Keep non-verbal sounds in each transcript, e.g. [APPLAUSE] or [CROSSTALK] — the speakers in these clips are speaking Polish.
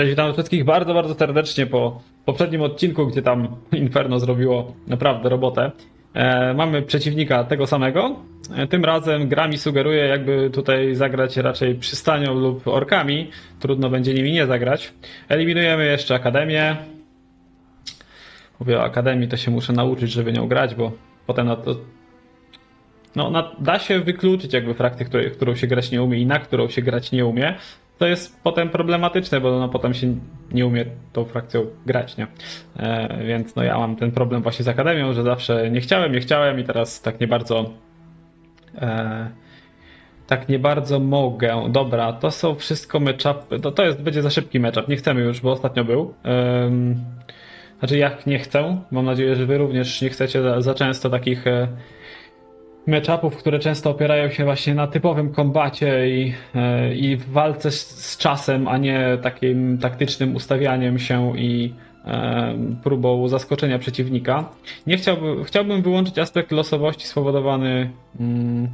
Cześć, witam wszystkich bardzo, bardzo serdecznie po poprzednim odcinku, gdzie tam [LAUGHS] Inferno zrobiło naprawdę robotę. E, mamy przeciwnika tego samego. E, tym razem gra mi sugeruje, jakby tutaj zagrać raczej przystanią lub orkami. Trudno będzie nimi nie zagrać. Eliminujemy jeszcze Akademię. Mówię o Akademii, to się muszę nauczyć, żeby nią grać, bo potem na to no, na, da się wykluczyć jakby frakcję, której, którą się grać nie umie i na którą się grać nie umie. To jest potem problematyczne, bo no, potem się nie umie tą frakcją grać, nie? E, więc no ja mam ten problem właśnie z Akademią, że zawsze nie chciałem, nie chciałem i teraz tak nie bardzo e, tak nie bardzo mogę. Dobra, to są wszystko matchupy. To, to jest, będzie za szybki matchup. Nie chcemy już, bo ostatnio był. Ym, znaczy, jak nie chcę. Mam nadzieję, że wy również nie chcecie za, za często takich matchupów, które często opierają się właśnie na typowym kombacie i, e, i walce z, z czasem, a nie takim taktycznym ustawianiem się i e, próbą zaskoczenia przeciwnika. Nie chciałbym, chciałbym wyłączyć aspekt losowości spowodowany mm,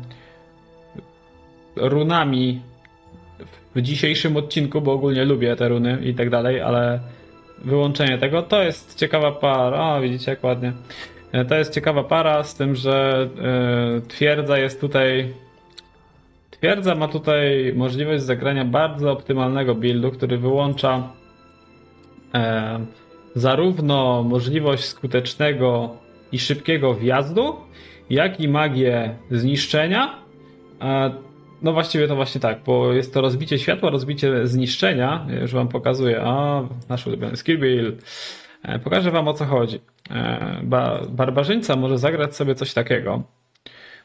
runami w dzisiejszym odcinku, bo ogólnie lubię te runy i tak dalej, ale wyłączenie tego to jest ciekawa para. O, widzicie jak ładnie. E, To jest ciekawa para z tym, że e, twierdza jest tutaj. Twierdza ma tutaj możliwość zagrania bardzo optymalnego buildu, który wyłącza e, zarówno możliwość skutecznego i szybkiego wjazdu, jak i magię zniszczenia. No właściwie to właśnie tak, bo jest to rozbicie światła, rozbicie zniszczenia. Już wam pokazuję. O, nasz ulubiony skill build. E, Pokażę wam o co chodzi. E, Ba barbarzyńca może zagrać sobie coś takiego,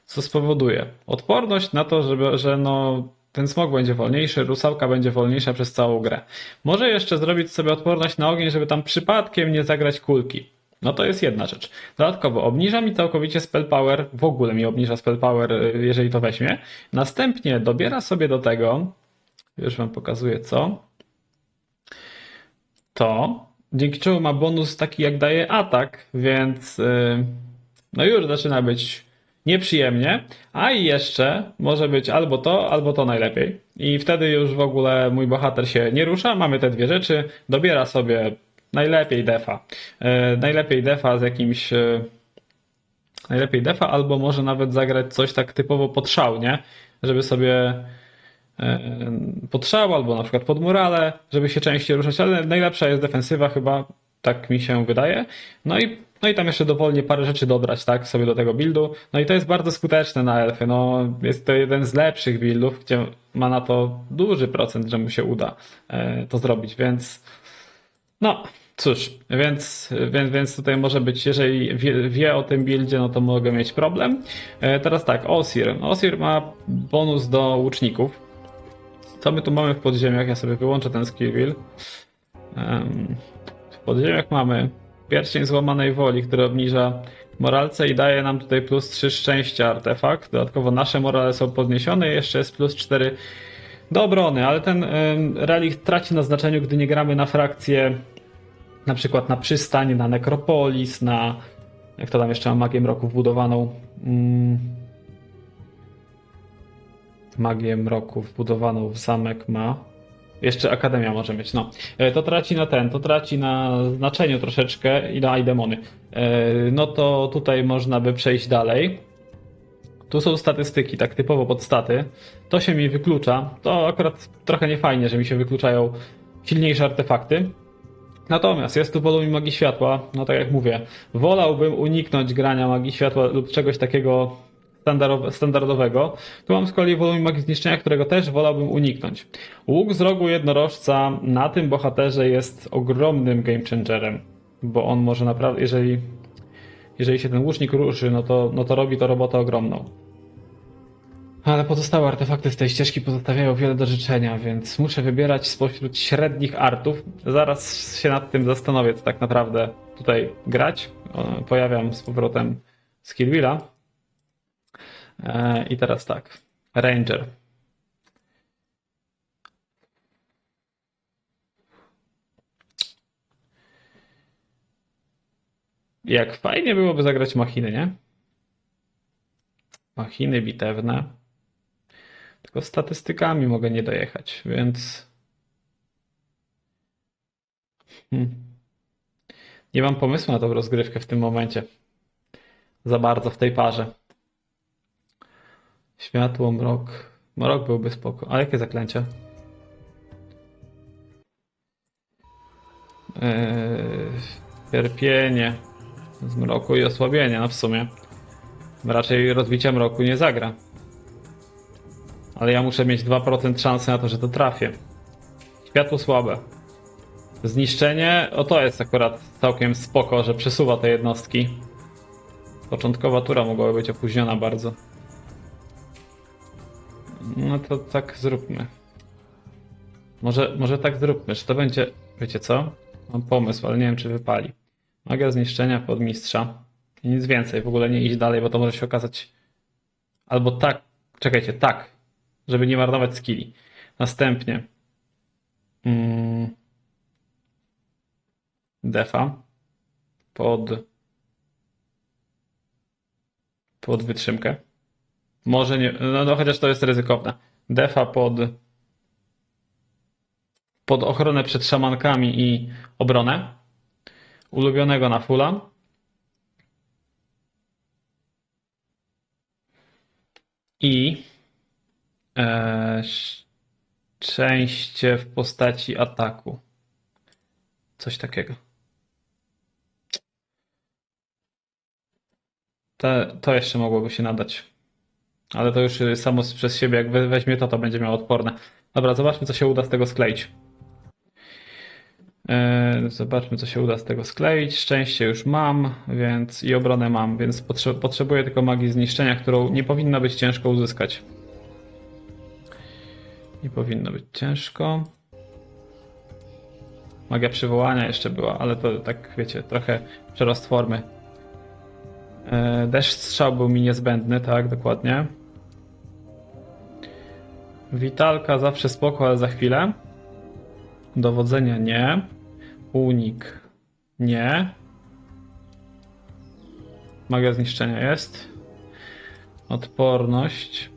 co spowoduje odporność na to, żeby, że no, ten smog będzie wolniejszy, rusałka będzie wolniejsza przez całą grę. Może jeszcze zrobić sobie odporność na ogień, żeby tam przypadkiem nie zagrać kulki. No to jest jedna rzecz. Dodatkowo obniża mi całkowicie spell power, w ogóle mi obniża spell power, y, jeżeli to weźmie. Następnie dobiera sobie do tego, już wam pokazuję co, to dzięki czemu ma bonus taki jak daje atak, więc yy, no już zaczyna być nieprzyjemnie, a i jeszcze może być albo to, albo to najlepiej. I wtedy już w ogóle mój bohater się nie rusza, mamy te dwie rzeczy, dobiera sobie najlepiej defa. Yy, najlepiej defa z jakimś yy, najlepiej defa, albo może nawet zagrać coś tak typowo pod szał, nie? Żeby sobie pod szał, albo na przykład pod murale, żeby się częściej ruszać, ale najlepsza jest defensywa chyba, tak mi się wydaje. No i, no i tam jeszcze dowolnie parę rzeczy dobrać, tak, sobie do tego buildu. No i to jest bardzo skuteczne na elfy, no jest to jeden z lepszych buildów, gdzie ma na to duży procent, że mu się uda e, to zrobić, więc no, cóż, więc, więc, więc tutaj może być, jeżeli wie, wie o tym buildzie, no to mogę mieć problem. E, teraz tak, Osir. Osir ma bonus do łuczników. Co my tu mamy w podziemiach? Ja sobie wyłączę ten skill wheel. W podziemiach mamy pierścień złamanej woli, który obniża moralce i daje nam tutaj plus 3 szczęścia artefakt. Dodatkowo nasze morale są podniesione i jeszcze jest plus 4 do obrony, ale ten em, relikt traci na znaczeniu, gdy nie gramy na frakcję na przykład na przystań, na nekropolis, na jak to tam jeszcze ma magię mroku wbudowaną. Mm. Magię mroku wbudowaną w zamek ma. Jeszcze Akademia może mieć, no. E, To traci na ten, to traci na znaczeniu troszeczkę i na i demony. E, No to tutaj można by przejść dalej. Tu są statystyki, tak typowo pod staty. To się mi wyklucza. To akurat trochę niefajnie, że mi się wykluczają silniejsze artefakty. Natomiast jest tu wolumien magii światła, no tak jak mówię, wolałbym uniknąć grania magii światła lub czegoś takiego standardowego. Tu mam z kolei wolumien magii zniszczenia, którego też wolałbym uniknąć. Łuk z rogu jednorożca na tym bohaterze jest ogromnym game changerem, bo on może naprawdę, jeżeli, jeżeli się ten łucznik ruszy, no to, no to robi to robotę ogromną. Ale pozostałe artefakty z tej ścieżki pozostawiają wiele do życzenia, więc muszę wybierać spośród średnich artów. Zaraz się nad tym zastanowię, co tak naprawdę tutaj grać. Pojawiam z powrotem Skillwilla. I teraz tak. Ranger. Jak fajnie byłoby zagrać machiny, nie? Machiny bitewne. Tylko statystykami mogę nie dojechać, więc. Hmm. Nie mam pomysłu na tą rozgrywkę w tym momencie. Za bardzo w tej parze. Światło, mrok. Mrok byłby spoko. A jakie zaklęcie? Eee, cierpienie. Z mroku i osłabienie, no w sumie. Raczej rozbicia mroku nie zagra. Ale ja muszę mieć 2% szansy na to, że to trafię. Światło słabe. Zniszczenie, o to jest akurat całkiem spoko, że przesuwa te jednostki. Początkowa tura mogłaby być opóźniona bardzo. No to tak zróbmy. Może, może tak zróbmy, że to będzie, wiecie co? Mam pomysł, ale nie wiem czy wypali. Magia zniszczenia pod mistrza. I nic więcej, w ogóle nie iść dalej, bo to może się okazać albo tak, czekajcie, tak, żeby nie marnować skilli. Następnie mm, defa pod pod wytrzymkę. Może nie, no, no chociaż to jest ryzykowne. Defa pod pod ochronę przed szamankami i obronę. Ulubionego na fulla. I e, szczęście w postaci ataku. Coś takiego. To jeszcze mogłoby się nadać. Ale to już samo przez siebie, jak we- weźmie to, to będzie miało odporne. Dobra, zobaczmy, co się uda z tego skleić. E, Zobaczmy, co się uda z tego skleić. Szczęście już mam, więc i obronę mam, więc potrze potrzebuję tylko magii zniszczenia, którą nie powinno być ciężko uzyskać. Nie powinno być ciężko. Magia przywołania jeszcze była, ale to tak wiecie, trochę przerost formy. E, Deszcz strzał był mi niezbędny, tak, dokładnie. Witalka zawsze spoko, ale za chwilę. Dowodzenia nie. Unik nie. Magia zniszczenia jest. Odporność.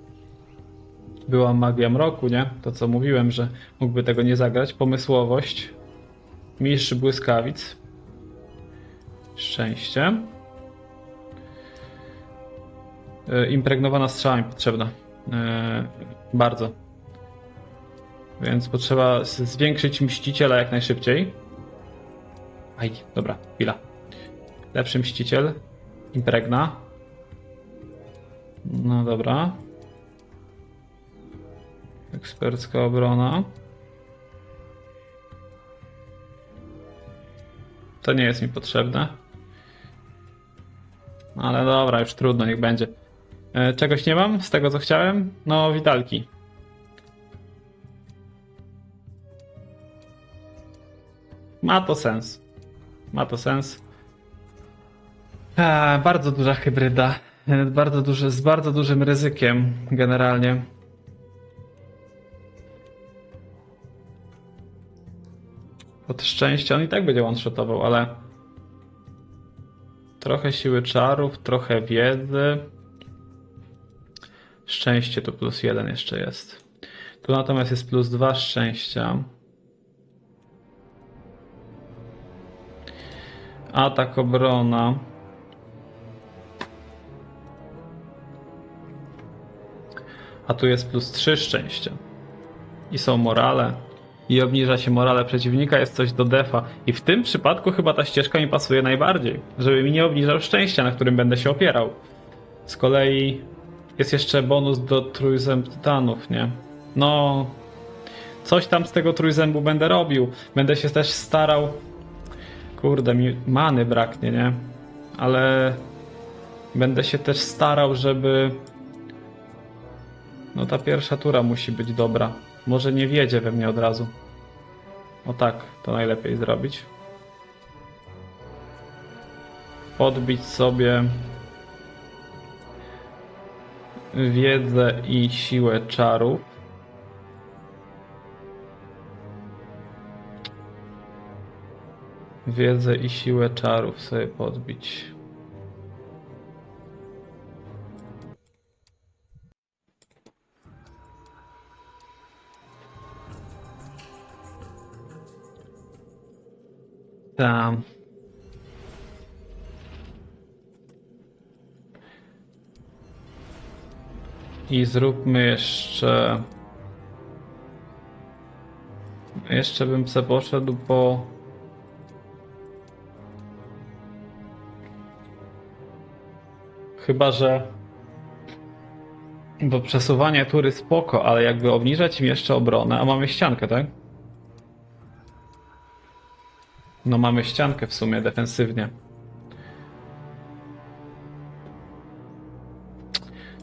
Była magia mroku, nie? To co mówiłem, że mógłby tego nie zagrać. Pomysłowość. Mistrz błyskawic. Szczęście. E, Impregnowana strzała mi potrzebna. E, Bardzo. Więc potrzeba zwiększyć mściciela jak najszybciej. Aj, dobra, chwila. Lepszy mściciel. Impregna. No dobra. Ekspercka obrona. To nie jest mi potrzebne. Ale dobra, już trudno, niech będzie. E, Czegoś nie mam z tego co chciałem? No, witalki. Ma to sens. Ma to sens. A, bardzo duża hybryda. Bardzo duży, z bardzo dużym ryzykiem generalnie. Od szczęścia on i tak będzie one-shotował, ale trochę siły czarów, trochę wiedzy. Szczęście tu plus jeden jeszcze jest. Tu natomiast jest plus dwa szczęścia. Atak, obrona. A tu jest plus 3 szczęścia. I są morale. I obniża się morale przeciwnika, jest coś do defa. I w tym przypadku chyba ta ścieżka mi pasuje najbardziej. Żeby mi nie obniżał szczęścia, na którym będę się opierał. Z kolei jest jeszcze bonus do trójzęb tytanów, nie? No... Coś tam z tego trójzębu będę robił. Będę się też starał Kurde, mi many braknie, nie? Ale będę się też starał, żeby. No ta pierwsza tura musi być dobra. Może nie wiedzie we mnie od razu. O tak, to najlepiej zrobić. Podbić sobie wiedzę i siłę czarów. Wiedzę i siłę czarów sobie podbić. Tam. I zróbmy jeszcze. Jeszcze bym se poszedł po. Chyba, że. Bo przesuwanie tury spoko, ale jakby obniżać im jeszcze obronę, a mamy ściankę, tak? No mamy ściankę w sumie defensywnie.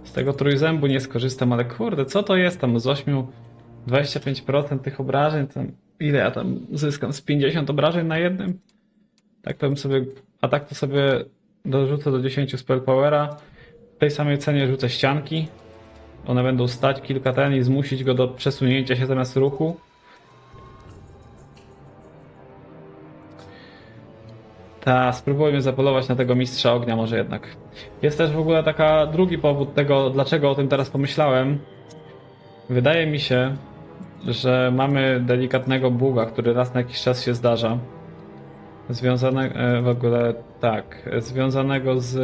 Z tego trójzębu nie skorzystam, ale kurde, co to jest tam z 8 25% tych obrażeń, to ile ja tam zyskam? Z 50 obrażeń na jednym? Tak to bym sobie, a tak to sobie dorzucę do 10 spell powera. W tej samej cenie rzucę ścianki. One będą stać kilka ten i zmusić go do przesunięcia się zamiast ruchu. Ta, spróbujmy zapolować na tego mistrza ognia może jednak. Jest też w ogóle taka drugi powód tego, dlaczego o tym teraz pomyślałem. Wydaje mi się, że mamy delikatnego buga, który raz na jakiś czas się zdarza. Związane e, w ogóle tak, związanego z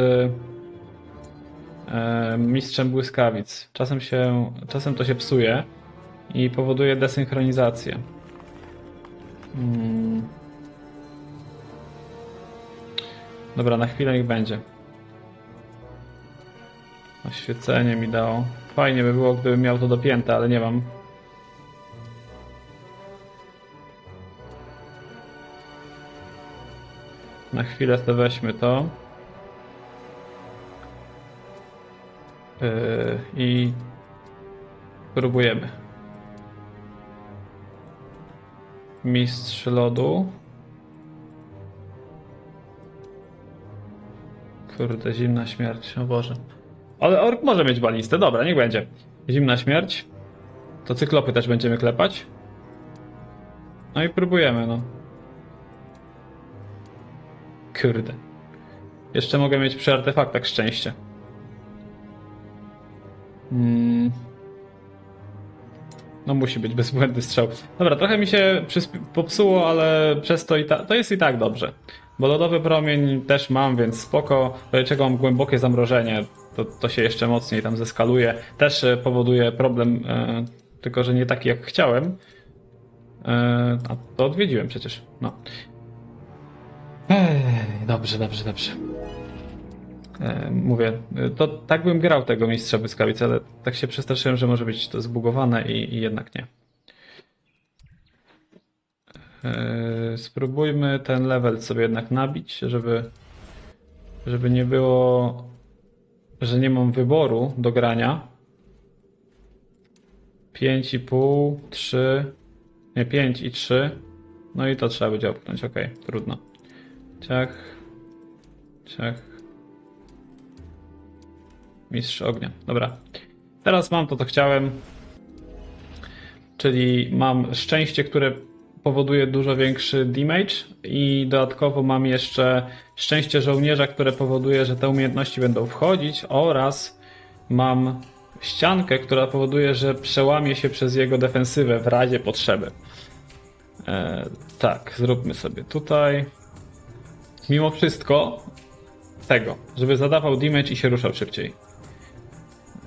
e, mistrzem błyskawic. Czasem się, czasem to się psuje i powoduje desynchronizację. Mm. Dobra, na chwilę niech będzie. Oświecenie mi dało. Fajnie by było, gdybym miał to dopięte, ale nie mam. Na chwilę sobie weźmy to. Yy, I próbujemy. Mistrz lodu. Kurde, zimna śmierć, o Boże. Ale ork może mieć balistę, dobra, niech będzie. Zimna śmierć. To cyklopy też będziemy klepać. No i próbujemy, no. Kurde. Jeszcze mogę mieć przy artefaktach szczęście. Mm. No musi być bezbłędny strzał. Dobra, trochę mi się popsuło, ale przez to i ta- to jest i tak dobrze. Bo lodowy promień też mam, więc spoko. Do czego mam głębokie zamrożenie, to, to się jeszcze mocniej tam zeskaluje. Też e, powoduje problem, e, tylko że nie taki jak chciałem. E, a to odwiedziłem przecież. No. Dobrze, dobrze, dobrze. E, mówię, to tak bym grał tego mistrza błyskawic, ale tak się przestraszyłem, że może być to zbugowane i, i jednak nie. E, spróbujmy ten level sobie jednak nabić, żeby, żeby nie było, że nie mam wyboru do grania. 5,5, 3, nie 5 i 3. No i to trzeba będzie opchnąć, ok, trudno. Ciach, ciach. Mistrz ognia. Dobra. Teraz mam to, co chciałem. Czyli mam szczęście, które powoduje dużo większy damage i dodatkowo mam jeszcze szczęście żołnierza, które powoduje, że te umiejętności będą wchodzić oraz mam ściankę, która powoduje, że przełamie się przez jego defensywę w razie potrzeby. E, tak, zróbmy sobie tutaj. Mimo wszystko tego, żeby zadawał damage i się ruszał szybciej.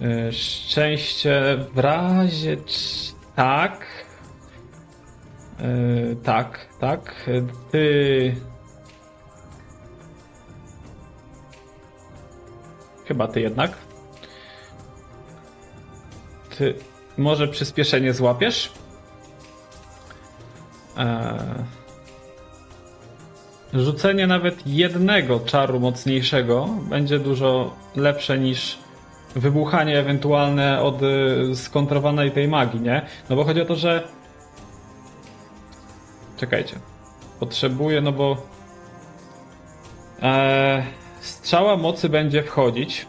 E, Szczęście w razie tak. E, tak, tak. Ty. Chyba ty jednak. Ty. Może przyspieszenie złapiesz? Eee... Rzucenie nawet jednego czaru mocniejszego będzie dużo lepsze niż wybuchanie ewentualne od y, skontrowanej tej magii, nie? No bo chodzi o to, że. Czekajcie. Potrzebuję, no bo. Eee, strzała mocy będzie wchodzić.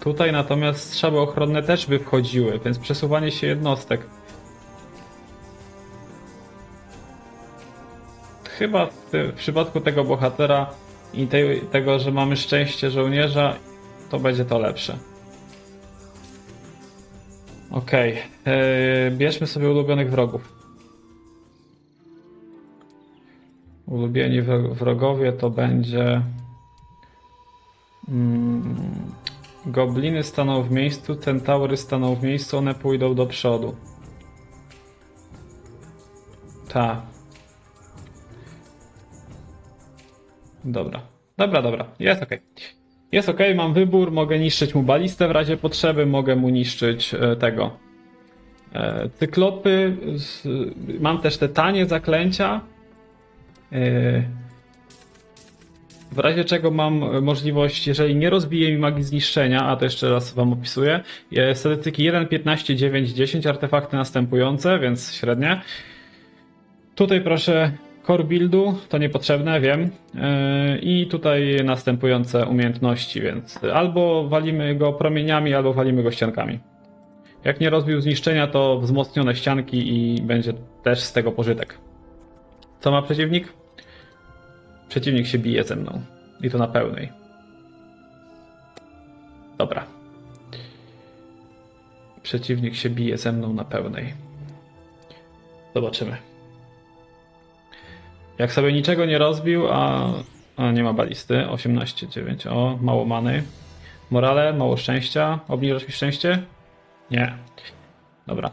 Tutaj natomiast strzały ochronne też by wchodziły, więc przesuwanie się jednostek. Chyba w, przypadku tego bohatera i tego, że mamy szczęście żołnierza, to będzie to lepsze. Okej, yy, bierzmy sobie ulubionych wrogów. Ulubieni wro- wrogowie to będzie. Mm, gobliny staną w miejscu, centaury staną w miejscu, one pójdą do przodu. Ta. Dobra. Dobra, dobra. Jest ok. Jest ok, mam wybór, mogę niszczyć mu balistę w razie potrzeby, mogę mu niszczyć e, tego. E, cyklopy. Mam też te tanie zaklęcia. E, w razie czego mam możliwość, jeżeli nie rozbije mi magii zniszczenia, a to jeszcze raz wam opisuję, statystyki 1, 15, 9, 10, artefakty następujące, więc średnie. Tutaj proszę core buildu, to niepotrzebne, wiem. Yy, I tutaj następujące umiejętności, więc albo walimy go promieniami, albo walimy go ściankami. Jak nie rozbił zniszczenia, to wzmocnione ścianki i będzie też z tego pożytek. Co ma przeciwnik? Przeciwnik się bije ze mną. I to na pełnej. Dobra. Przeciwnik się bije ze mną na pełnej. Zobaczymy. Jak sobie niczego nie rozbił, a, a nie ma balisty. 18,9. O, mało many. Morale, mało szczęścia. Obniżasz mi szczęście? Nie. Dobra.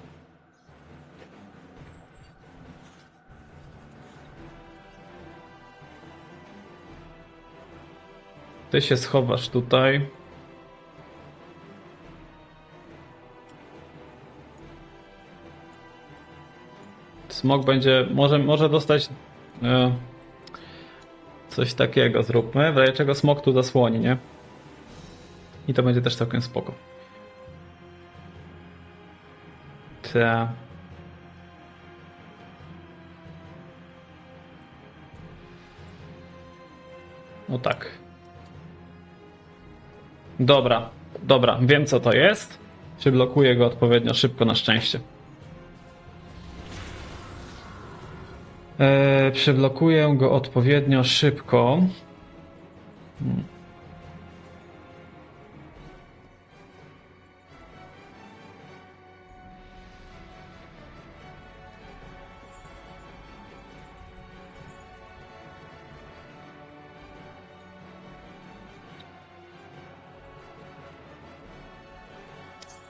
Ty się schowasz tutaj. Smok będzie. Może, może dostać. E, coś takiego zróbmy. W razie czego smok tu zasłoni, nie? I to będzie też całkiem spoko. Ta. No tak. Dobra, dobra, wiem co to jest. Przyblokuję go odpowiednio szybko na szczęście. Eee, przyblokuję go odpowiednio szybko.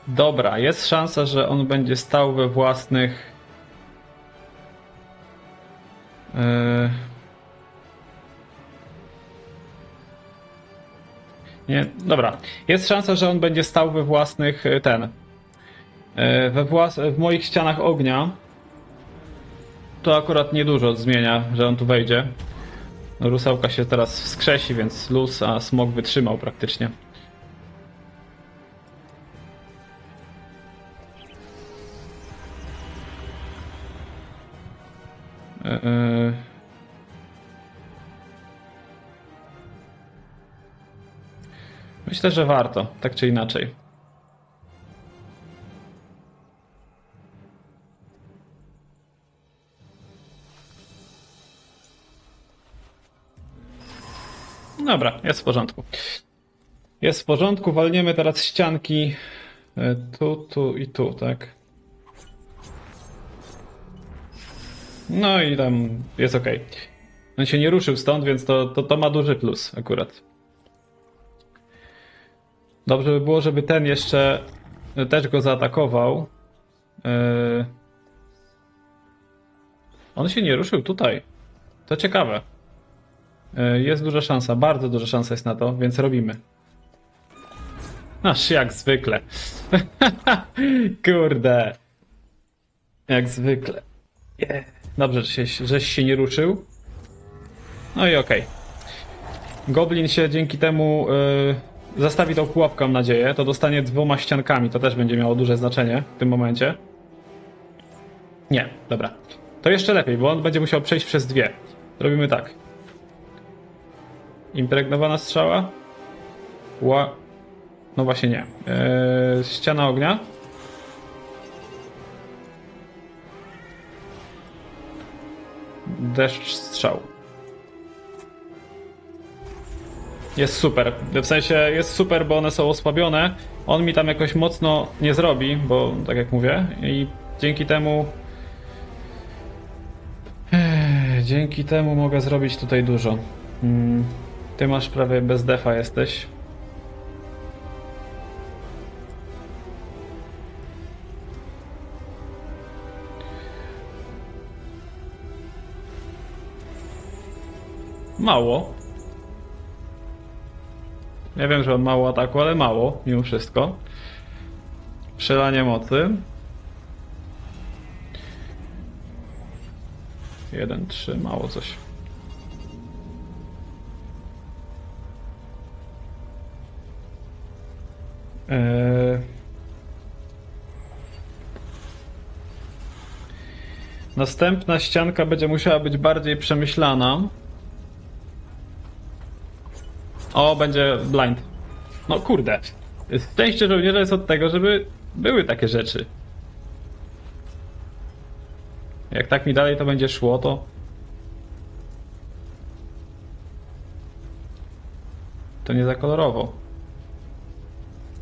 Dobra, jest szansa, że on będzie stał we własnych. Nie, dobra. Jest szansa, że on będzie stał we własnych y, ten. y, We włas w moich ścianach ognia. To akurat niedużo zmienia, że on tu wejdzie. Rusałka się teraz wskrzesi, więc luz, a smog wytrzymał praktycznie. Yy. Myślę, że warto, tak czy inaczej. Dobra, jest w porządku. Jest w porządku, walniemy teraz ścianki e, tu, tu i tu, tak? No i tam jest ok. On się nie ruszył stąd, więc to, to, to ma duży plus akurat. Dobrze by było, żeby ten jeszcze też go zaatakował. Yy... On się nie ruszył tutaj. To ciekawe. Yy, Jest duża szansa, bardzo duża szansa jest na to, więc robimy. Aż jak zwykle. [LAUGHS] Kurde. Jak zwykle. Yeah. Dobrze, że się, żeś się nie ruszył. No i okej. Goblin się dzięki temu y, zastawi tą pułapkę, mam nadzieję. To dostanie dwoma ściankami, to też będzie miało duże znaczenie w tym momencie. Nie, dobra. To jeszcze lepiej, bo on będzie musiał przejść przez dwie. Robimy tak. Impregnowana strzała. Ła... No właśnie nie. Yy, ściana ognia. Deszcz strzał. Jest super. W sensie jest super, bo one są osłabione. On mi tam jakoś mocno nie zrobi, bo tak jak mówię, i dzięki temu. Dzięki temu mogę zrobić tutaj dużo. Mm, Ty masz prawie bez defa jesteś. Mało. Ja wiem, że on mało ataku, ale mało, mimo wszystko. Przelanie mocy. 1, 3, mało coś. Eee... Następna ścianka będzie musiała być bardziej przemyślana. O, będzie blind. No kurde. Szczęście żołnierza jest od tego, żeby były takie rzeczy. Jak tak mi dalej to będzie szło, to... To nie za kolorowo.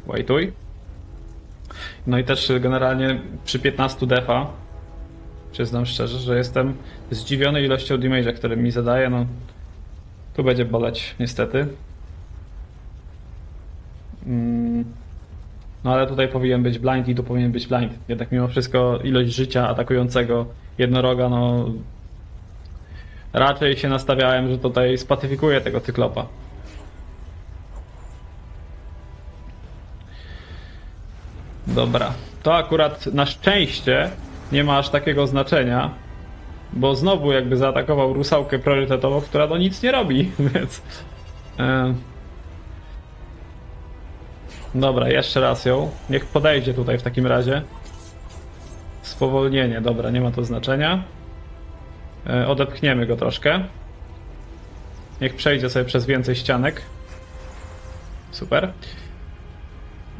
Wajtuj. No i też generalnie przy 15 defa przyznam szczerze, że jestem zdziwiony ilością damage'a, który mi zadaje, no tu będzie boleć niestety. Mm. No ale tutaj powinien być blind i tu powinien być blind. Jednak mimo wszystko ilość życia atakującego jednoroga, no raczej się nastawiałem, że tutaj spacyfikuje tego cyklopa. Dobra, to akurat na szczęście nie ma aż takiego znaczenia, bo znowu jakby zaatakował rusałkę priorytetową, która no nic nie robi, [LAUGHS] więc... E... Dobra, jeszcze raz ją. Niech podejdzie tutaj w takim razie. Spowolnienie, dobra, nie ma to znaczenia. E, odepchniemy go troszkę. Niech przejdzie sobie przez więcej ścianek. Super.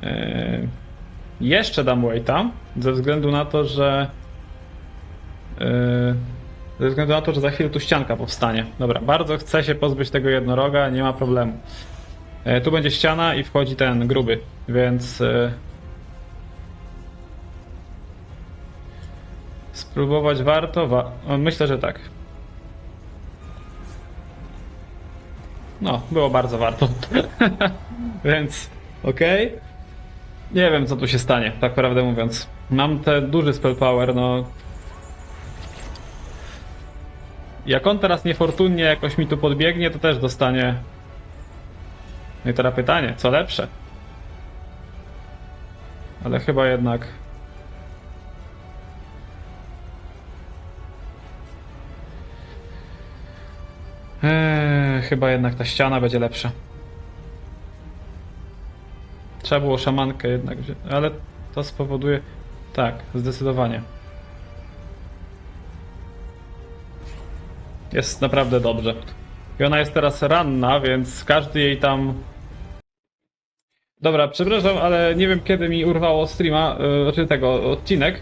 E, jeszcze dam waita, ze względu na to, że e, ze względu na to, że za chwilę tu ścianka powstanie. Dobra, bardzo chcę się pozbyć tego jednoroga, nie ma problemu. E, Tu będzie ściana i wchodzi ten gruby, więc e, spróbować warto. Wa myślę, że tak. No, było bardzo warto. [LAUGHS] więc okej. Nie wiem, co tu się stanie, tak prawdę mówiąc. Mam ten duży spell power, no. Jak on teraz niefortunnie jakoś mi tu podbiegnie, to też dostanie no i teraz pytanie, co lepsze? Ale chyba jednak. Eee, chyba jednak ta ściana będzie lepsza. Trzeba było szamankę jednak ale to spowoduje. Tak, zdecydowanie. Jest naprawdę dobrze. I ona jest teraz ranna, więc każdy jej tam. Dobra, przepraszam, ale nie wiem kiedy mi urwało streama, yy, znaczy tego odcinek.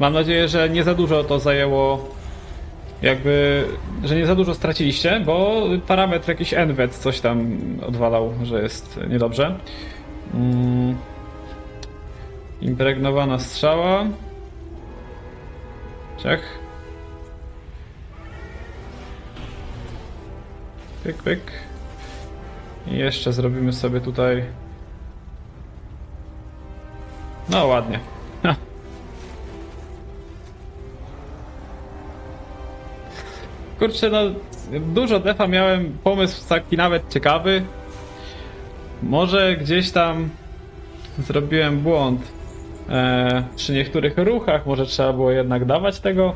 Mam nadzieję, że nie za dużo to zajęło. Jakby, że nie za dużo straciliście, bo parametr jakiś NVET coś tam odwalał, że jest niedobrze. Mm. Impregnowana strzała. Czech. Pyk, pyk. I jeszcze zrobimy sobie tutaj. No ładnie. Kurczę, no dużo defa miałem, pomysł taki nawet ciekawy. Może gdzieś tam zrobiłem błąd e, przy niektórych ruchach, może trzeba było jednak dawać tego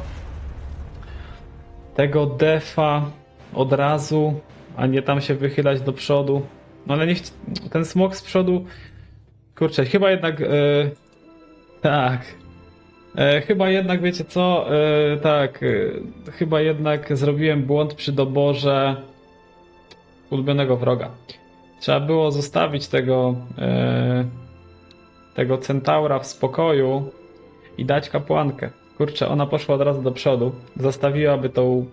tego defa od razu, a nie tam się wychylać do przodu. No ale niech ten smok z przodu. Kurczę, chyba jednak. E, tak. E, chyba jednak, wiecie co? E, tak. Chyba jednak zrobiłem błąd przy doborze ulubionego wroga. Trzeba było zostawić tego. Tego centaura w spokoju i dać kapłankę. Kurczę, ona poszła od razu do przodu. Zostawiłaby tą,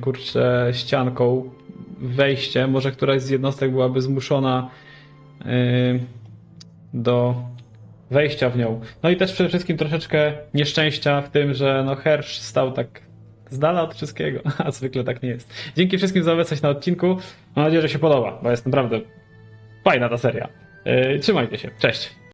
kurczę, ścianką wejście. Może któraś z jednostek byłaby zmuszona do wejścia w nią. No i też przede wszystkim troszeczkę nieszczęścia w tym, że no Hersh stał tak z dala od wszystkiego, [LAUGHS] a zwykle tak nie jest. Dzięki wszystkim za obecność na odcinku. Mam nadzieję, że się podoba, bo jest naprawdę fajna ta seria. Yy, trzymajcie się, cześć.